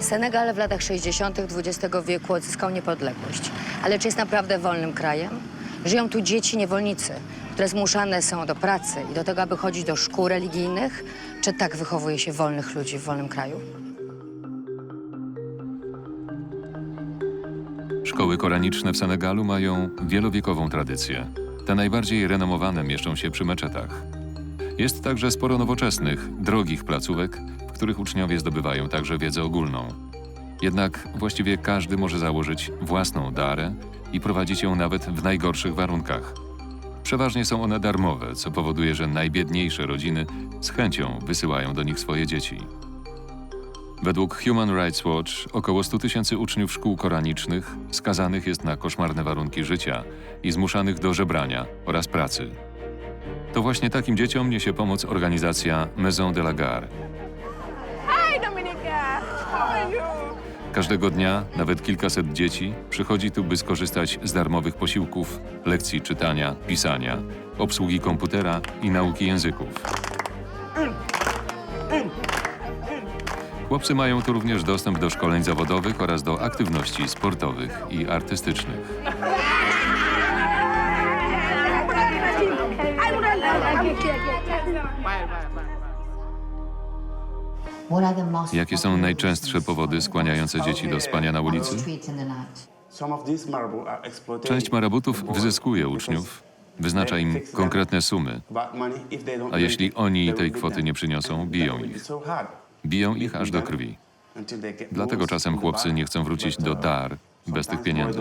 Senegal w latach 60. XX wieku odzyskał niepodległość. Ale czy jest naprawdę wolnym krajem? Żyją tu dzieci niewolnicy, które zmuszane są do pracy i do tego, aby chodzić do szkół religijnych? Czy tak wychowuje się wolnych ludzi w wolnym kraju? Szkoły koraniczne w Senegalu mają wielowiekową tradycję. Te najbardziej renomowane mieszczą się przy meczetach. Jest także sporo nowoczesnych, drogich placówek, w których uczniowie zdobywają także wiedzę ogólną. Jednak właściwie każdy może założyć własną darę i prowadzić ją nawet w najgorszych warunkach. Przeważnie są one darmowe, co powoduje, że najbiedniejsze rodziny z chęcią wysyłają do nich swoje dzieci. Według Human Rights Watch około 100 tysięcy uczniów szkół koranicznych skazanych jest na koszmarne warunki życia i zmuszanych do żebrania oraz pracy. To właśnie takim dzieciom niesie pomoc organizacja Maison de la Gare. Hi, Dominica. How are you? Każdego dnia nawet kilkaset dzieci przychodzi tu, by skorzystać z darmowych posiłków, lekcji czytania, pisania, obsługi komputera i nauki języków. Chłopcy mają tu również dostęp do szkoleń zawodowych oraz do aktywności sportowych i artystycznych. Jakie są najczęstsze powody skłaniające dzieci do spania na ulicy? Część marabutów wyzyskuje uczniów, wyznacza im konkretne sumy, a jeśli oni tej kwoty nie przyniosą, biją ich. Biją ich aż do krwi. Dlatego czasem chłopcy nie chcą wrócić do dar bez tych pieniędzy.